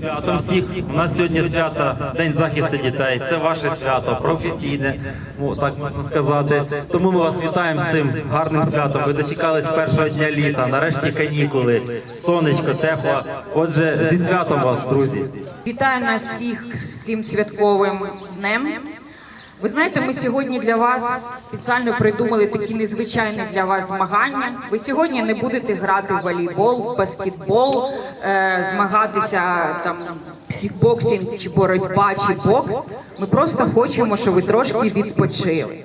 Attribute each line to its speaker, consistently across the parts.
Speaker 1: Святом всіх. У нас сьогодні свято День захисту дітей. Це ваше свято, професійне, так можна сказати. Тому ми вас вітаємо з цим гарним святом. Ви дочекались першого дня літа. Нарешті канікули, сонечко, тепло. Отже, зі святом вас, друзі.
Speaker 2: Вітаю нас всіх з цим святковим днем. Ви знаєте, ми сьогодні для вас спеціально придумали такі незвичайні для вас змагання. Ви сьогодні не будете грати в волейбол, баскетбол, е, змагатися там кікбоксинг чи боротьба, чи бокс. Ми просто хочемо, щоб ви трошки відпочили.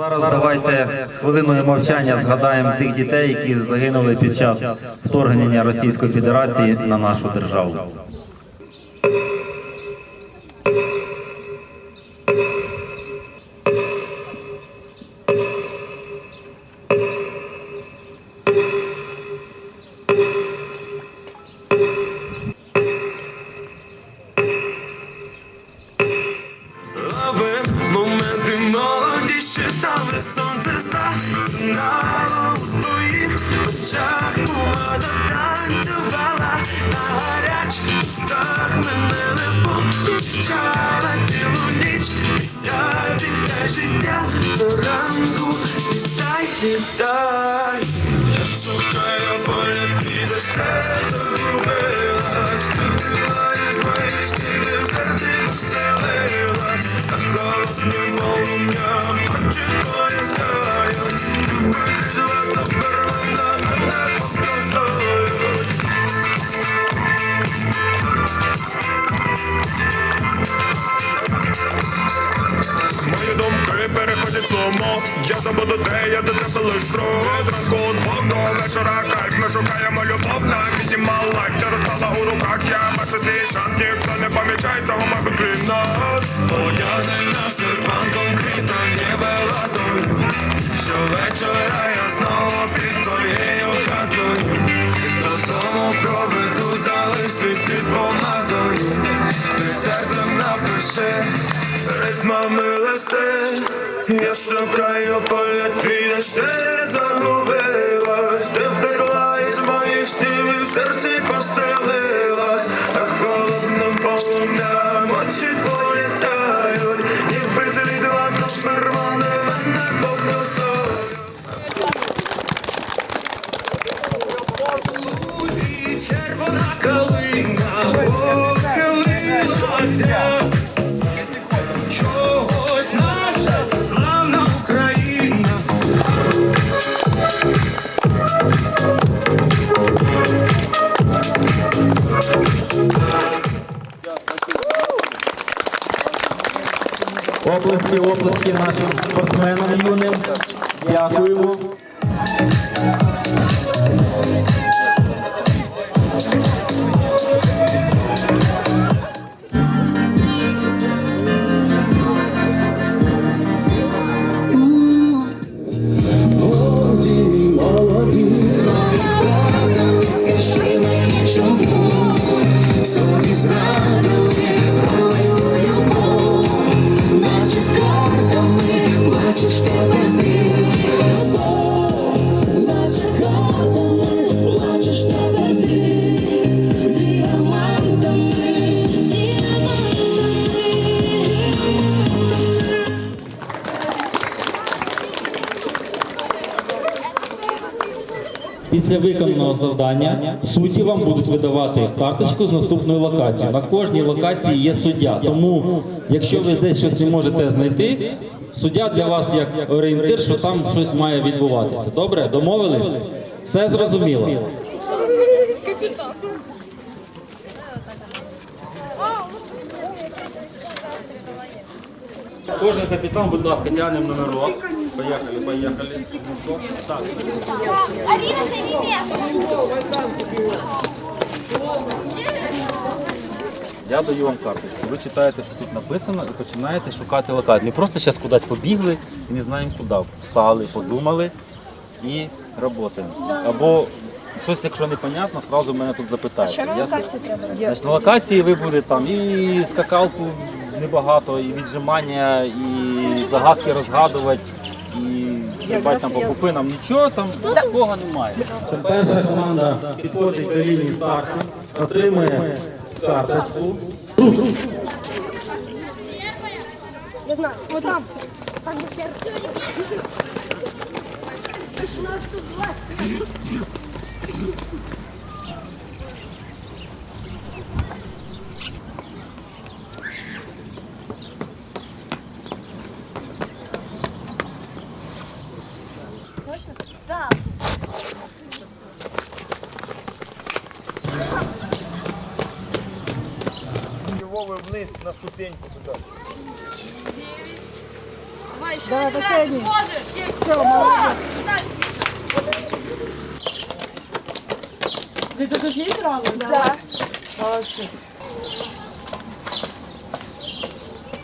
Speaker 1: зараз давайте хвилиною мовчання згадаємо тих дітей, які загинули під час вторгнення Російської Федерації на нашу державу.
Speaker 3: Стали сонце засинало у твоїх очах. Вода танцювала на гарячих устах. Мене не помічала цілу ніч. Вся вітай життя. До ранку Вітай, вітай вечора кайф Ми шукаємо любов на мінімал лайф. Ти розпала у руках, я бачу свій шанс. Ніхто не помічає цього, мабуть, крім нас. Одягнена серпанком квіта ніби ладою Щовечора я знову під твоєю хатою. Додому проведу, залиш свій слід помадою. Ти серцем напиши ритмами листи. Я шукаю поля твій, де ж ти загубилась
Speaker 1: Оплески, нашим спортсменам юним. Дякуємо. Після виконаного завдання судді вам будуть видавати карточку з наступною локацією. На кожній локації є суддя. Тому, якщо ви десь щось не можете знайти, суддя для вас як орієнтир, що там щось має відбуватися. Добре, домовились? Все зрозуміло. Кожен капітан, будь ласка, тягнемо номерок. Поїхали, поїхали. Так.
Speaker 4: Арина, займи место.
Speaker 1: Я даю вам карточку. Ви читаєте, що тут написано, і починаєте шукати локацію. Не просто зараз кудись побігли і не знаємо куди. Встали, подумали і працюємо. Або щось, якщо непонятно, одразу мене тут локації треба? Значить, на локації ви будете там і скакалку небагато, і віджимання, і загадки розгадувати. І стрибати там по купинам, нічого там такого немає. Перша команда підходить до лінії старту, отримує карточку.
Speaker 4: Я знаю. Вот там. Там где сердце. Да.
Speaker 5: Вниз на ступеньку туда.
Speaker 4: Да, последний. Все, молодец. Дальше, Миша.
Speaker 6: Ты тут есть равно?
Speaker 4: Да.
Speaker 6: Молодцы.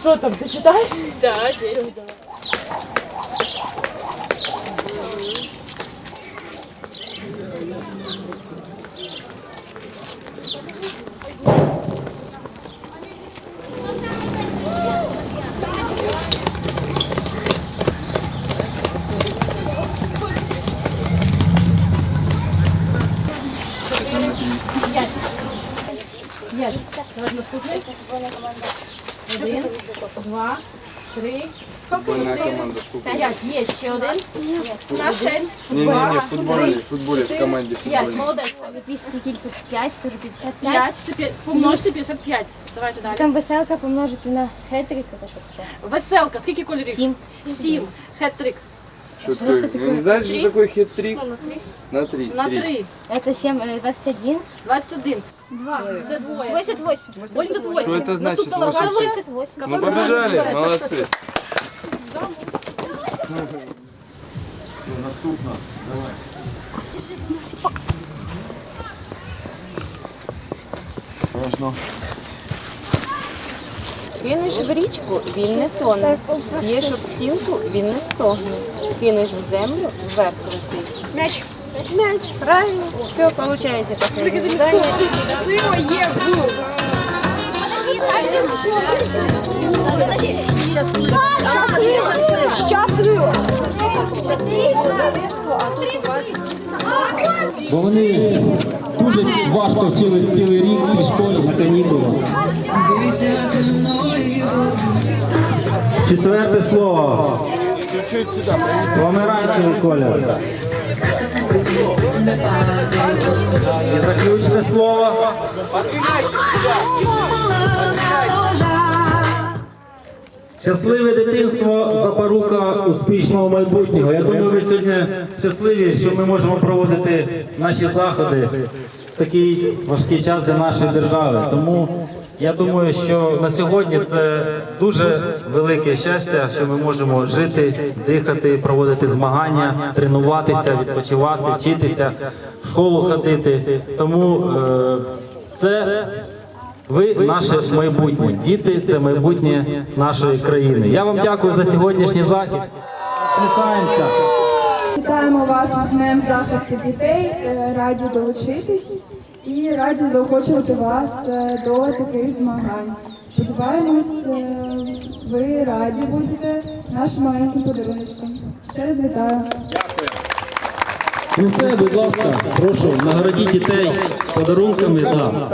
Speaker 6: Что там, ты читаешь? Да, 10. Є. Давай наступний. Один, два, три. Скільки ж ти? П'ять. Є ще один.
Speaker 4: На шесть.
Speaker 6: Два,
Speaker 5: в футболе, в футболе, в команде
Speaker 6: П'ять. Молодець.
Speaker 7: Олімпійський кільце 5, тож 55.
Speaker 6: П'ять. Це п'ять. Помножте 55. Давайте далі.
Speaker 7: Там веселка помножити на це що таке?
Speaker 6: Веселка. Скільки кольорів?
Speaker 7: Сім.
Speaker 6: Сім. Хет-трик.
Speaker 5: Что такое? Не знаете, что такое хет-трик?
Speaker 6: Ну, на три.
Speaker 5: На три.
Speaker 6: На три.
Speaker 7: Це 7, е, 21.
Speaker 6: 21. Це двоє.
Speaker 4: 88.
Speaker 6: 88.
Speaker 5: Что это значит?
Speaker 4: 88.
Speaker 5: Ну, побежали, молодцы. Ну, наступно. Давай. Важно.
Speaker 8: Кинеш в річку, він не тоне. Б'єш об стінку, він не стогне. Кинеш в землю, вверх летить.
Speaker 4: Мяч.
Speaker 8: Мяч, правильно. Все, получаете последнее задание.
Speaker 4: Сила є в. Подожди. Щасливо. Щасливо. Щасливо.
Speaker 1: Бо вони дуже важко вчили цілий рік і в школі на канікулах. Четверте слово. Помаранчевий колір. І заключне слово. Щасливе дитинство запорука успішного майбутнього. Я думаю, ви сьогодні щасливі, що ми можемо проводити наші заходи в такий важкий час для нашої держави. Тому я думаю, що на сьогодні це дуже велике щастя, що ми можемо жити, дихати, проводити змагання, тренуватися, відпочивати, вчитися, в школу ходити. Тому е, це ви наше майбутнє. Діти це майбутнє нашої країни. Я вам дякую за сьогоднішній захід. Слухаємося.
Speaker 9: Вітаємо вас з Днем захисту дітей. Е, Раді долучитись і раді заохочувати вас е, до таких змагань. Сподіваємось, е, ви раді будете нашим маленьким подарунком. Ще раз вітаю.
Speaker 1: Ну все, будь ласка, прошу, нагородіть дітей подарунками. Да.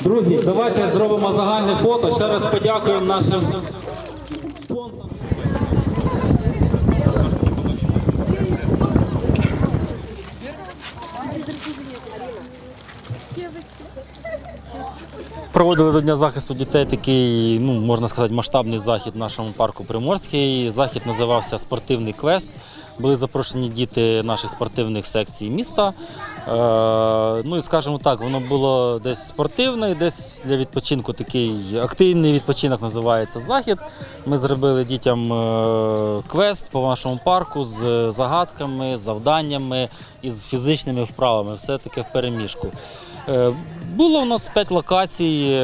Speaker 1: Друзі, давайте зробимо загальне фото. Ще раз подякуємо нашим проводили до Дня захисту дітей такий, ну можна сказати, масштабний захід в нашому парку Приморський. Захід називався Спортивний квест. Були запрошені діти наших спортивних секцій міста. Е, ну і скажімо так, воно було десь спортивне, десь для відпочинку такий активний відпочинок називається захід. Ми зробили дітям е, квест по нашому парку з загадками, завданнями і з фізичними вправами. Все таке в переміжку. Е, Було у нас 5 локацій,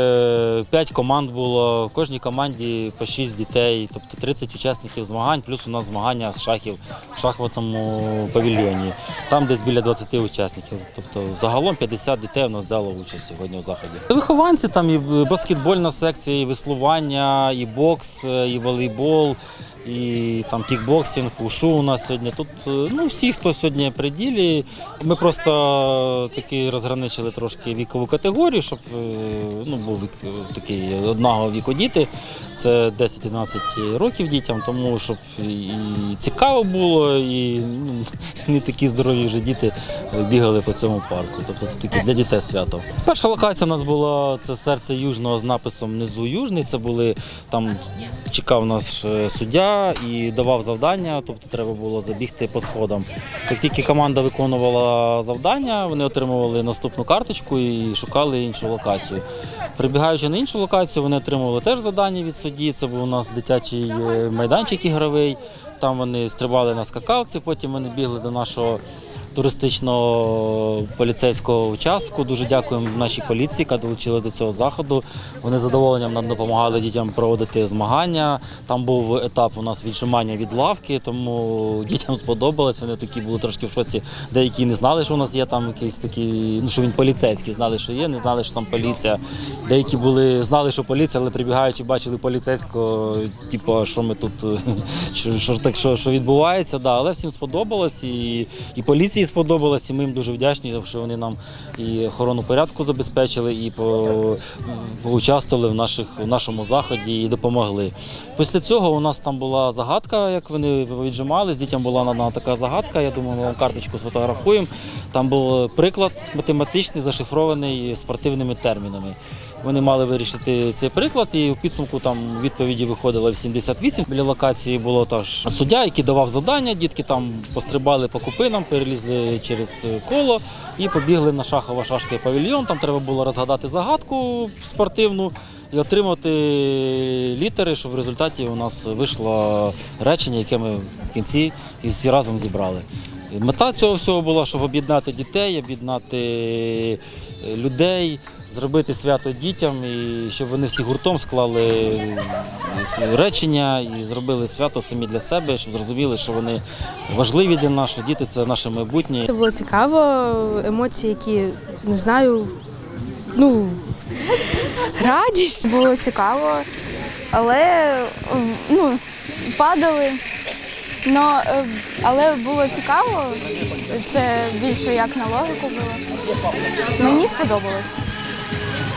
Speaker 1: 5 команд було. В кожній команді по 6 дітей, тобто 30 учасників змагань, плюс у нас змагання з шахів в шахматному павільйоні. Там десь біля 20 учасників. Тобто загалом 50 дітей у нас взяло участь сьогодні в заході. Вихованці там і баскетбольна секція, і веслування, і бокс, і волейбол. І там кікбоксинг, ушу у нас сьогодні. Тут е, ну, всі, хто сьогодні при ділі. Ми просто таки розграничили трошки вікову категорію, щоб е, ну, був е, такий одного віку діти. Це 10-11 років дітям, тому щоб і цікаво було, і ну, не такі здорові вже діти бігали по цьому парку. Тобто це таке для дітей свято. Перша локація у нас була це серце Южного з написом внизу Южний. Це були там чекав наш е, і давав завдання, тобто треба було забігти по сходам. Як тільки команда виконувала завдання, вони отримували наступну карточку і шукали іншу локацію. Прибігаючи на іншу локацію, вони отримували теж завдання від судді. Це був у нас дитячий е, майданчик ігровий. Там вони стрибали на скакалці, потім вони бігли до нашого туристичного поліцейського участку. Дуже дякуємо нашій поліції, яка долучилась до цього заходу. Вони з задоволенням нам допомагали дітям проводити змагання. Там був етап у нас віджимання від лавки, тому дітям сподобалось. Вони такі були трошки в шоці. Деякі не знали, що у нас є там якийсь такий, ну що він поліцейський, знали, що є, не знали, що там поліція. Деякі були знали, що поліція, але прибігаючи, бачили поліцейського, типу, що ми тут що, що, так, що, що відбувається. Да. Але всім сподобалось і, і поліції сподобалось, і ми їм дуже вдячні, що вони нам і охорону порядку забезпечили, і по, поучаствували в, наших, в нашому заході і допомогли. Після цього у нас там була загадка, як вони віджимали. З дітям була надана така загадка. Я думаю, ми вам карточку сфотографуємо. Там був приклад математичний, зашифрований спортивними термінами. Вони мали вирішити цей приклад, і у підсумку там відповіді виходило 78. Біля локації було теж суддя, який давав завдання. Дітки там пострибали по купинам, перелізли через коло і побігли на шахово шашки павільйон. Там треба було розгадати загадку спортивну і отримати літери, щоб в результаті у нас вийшло речення, яке ми в кінці і всі разом зібрали. Мета цього всього була, щоб об'єднати дітей, об'єднати е, людей, зробити свято дітям, і щоб вони всі гуртом склали речення і зробили свято самі для себе, щоб зрозуміли, що вони важливі для нас, що діти це наше майбутнє.
Speaker 4: Це було цікаво, емоції, які не знаю. Ну, радість.
Speaker 9: Було цікаво, але ну, падали. Но, е, але було цікаво, це більше як на логіку було. Мені сподобалось.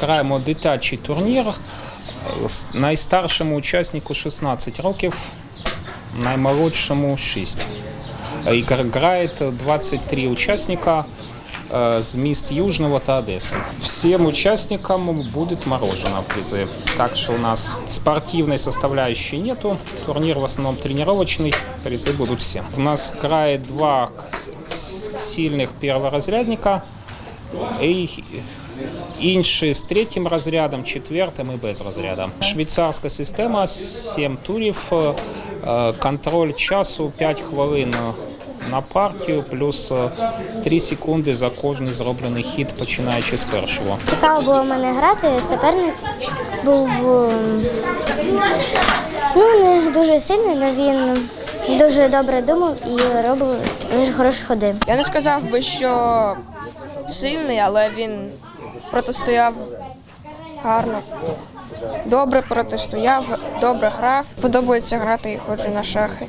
Speaker 10: Граємо дитячий турнір. С- Найстаршому учаснику 16 років, наймолодшому 6. І гра- Грає 23 учасника е, з міст Южного та Одеси. Всем участникам будет мороженое призы. Так что у нас спортивной составляющей нету. Турнир в основном тренировочный. Призы будут все. У нас играет два с- с- сильных перворазрядника. І інші з третім розрядом, четвертим і без розряду. Швейцарська система, 7 турів, е, контроль часу 5 хвилин на партію, плюс 3 секунди за кожний зроблений хід, починаючи з першого.
Speaker 7: Цікаво було в мене грати. Суперник був ем, ну, не дуже сильний, але він дуже добре думав і робив дуже хороші ходи.
Speaker 4: Я не сказав би, що сильний, але він протистояв
Speaker 11: гарно. Добре протистояв, добре грав. Подобається грати і ходжу на шахи.